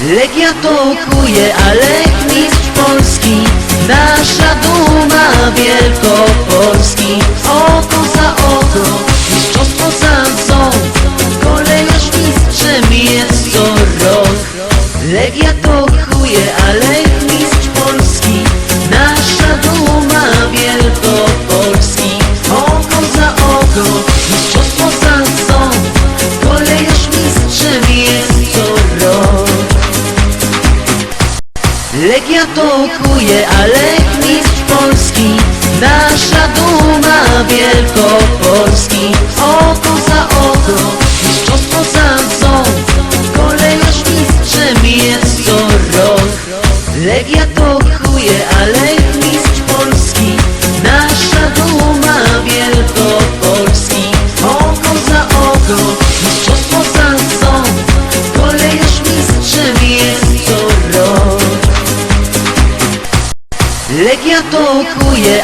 Legia tokuje, ale mistrz Polski. Nasza duma Wielkopolski. Oko za oko, mistrzostwo za Nasza duma Wielkopolski. Oko za oko, mistrzostwo za ząb. Kolejarz mistrzem jest co rok. Legia tokuje, ale mistrz Polski. Nasza duma Wielkopolski. Oko za oko, mistrzostwo za ząb. Kolejarz mistrzem jest co rok. Legia tokuje, ale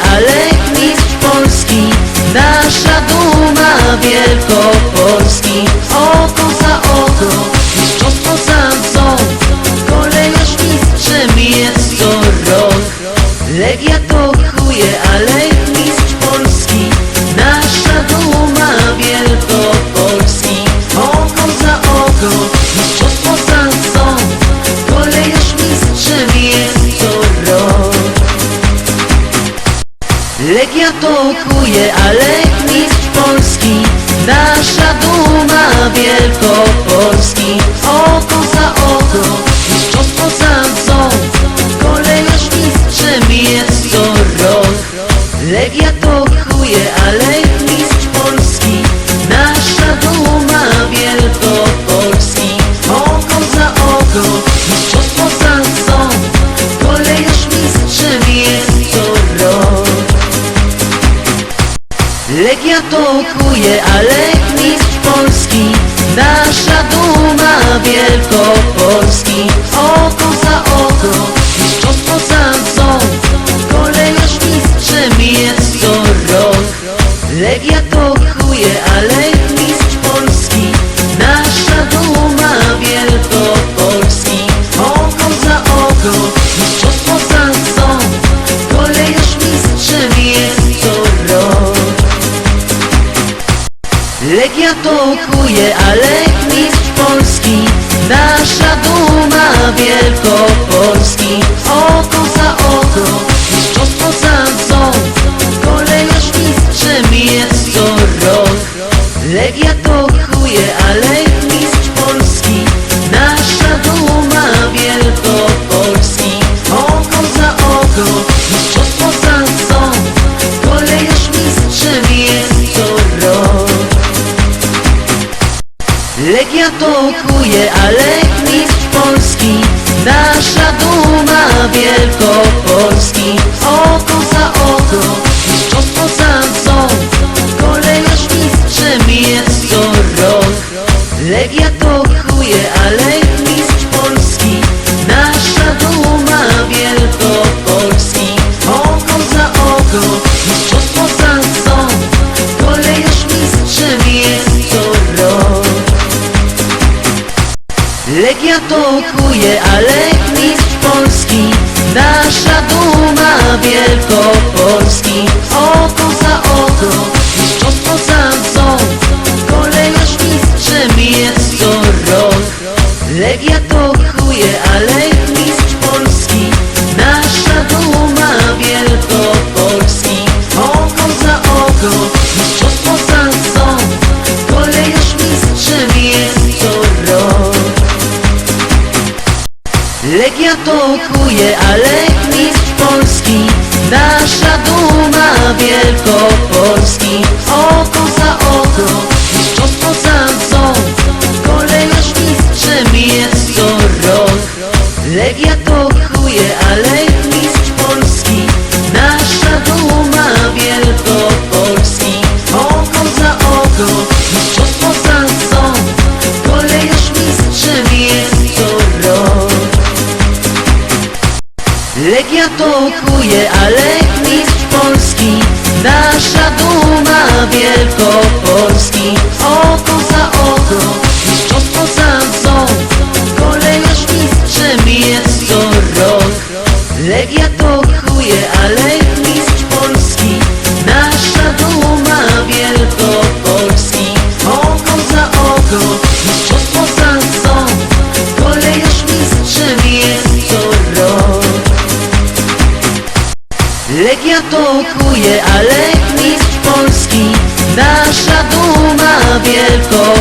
Legia tokuje, ale mistrz Polski Nasza duma Wielkopolski Legia tokuje, ale mistrz Polski. Nasza duma Wielkopolski. Oko za oko, mistrzostwo za ząb. Kolejarz mistrzem jest co rok. Legia tokuje, ale mistrz Polski. Nasza duma Wielkopolski Tokuje, ale mistrz Polski Nasza duma Wielkopolski Legia tokuje, ale Tokuje, ale mistrz Polski Nasza duma Wielkopolski. Oko za oko, mistrzostwo za ząb Kolejarz mistrzem jest co rok. Legia Legia tokuje, a mistrz Polski Nasza duma Wielkopolski. Oko za oko, mistrzostwo za ząb Kolejarz mistrzem jest co rok. Legia tokuje duma Wielkopolski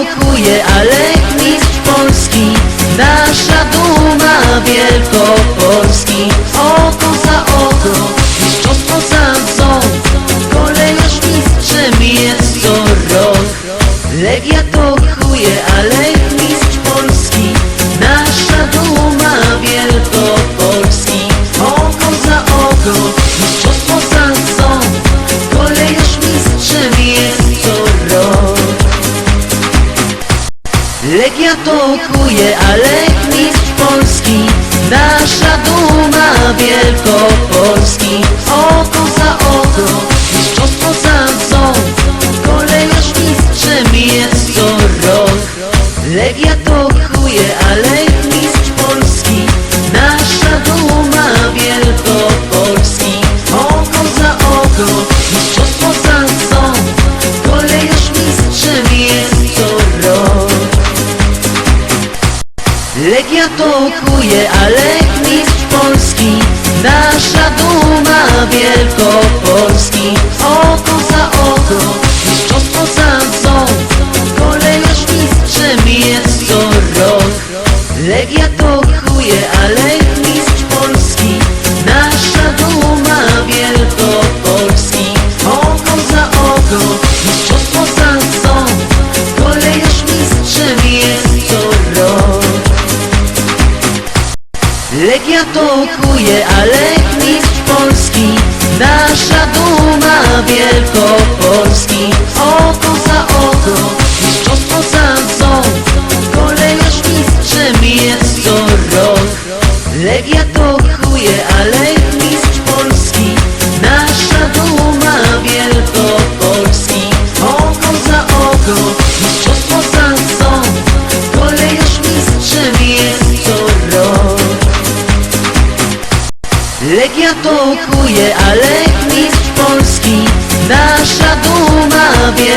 Legia to kuje, ale mistrz Polski Nasza duma Wielkopolski. Oko za oko, mistrzostwo za ząb Kolejarz mistrzem jest co rok. Legia Legia to kuje, ale mistrz Polski. Nasza duma Wielkopolski. Oko za oko, mistrzostwo za ząb Kolejarz mistrzem jest co rok. Legia to kuje, ale mistrz Polski. Nasza duma Wielkopolski Legia to kuje, ale mistrz Polski Nasza duma Wielkopolski Legia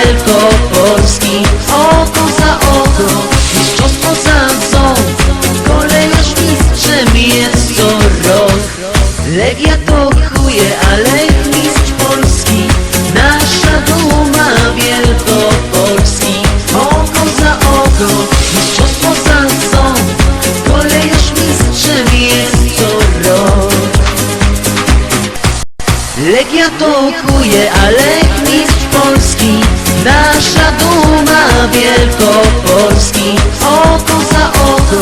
duma Wielkopolski Oko za oko, mistrzostwo za ząb. Kolejarz mistrzem jest co rok. Legia to kuje, ale mistrz Polski. Nasza duma Wielkopolski. Oko za oko, mistrzostwo za ząb. Kolejarz mistrzem jest co rok. Legia to kuje, ale mistrz Polski Nasza duma Wielkopolski Oko za oko,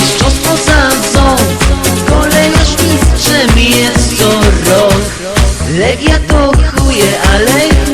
mistrzostwo za ząb Kolejarz mistrzem jest co rok. Legia to kuje, ale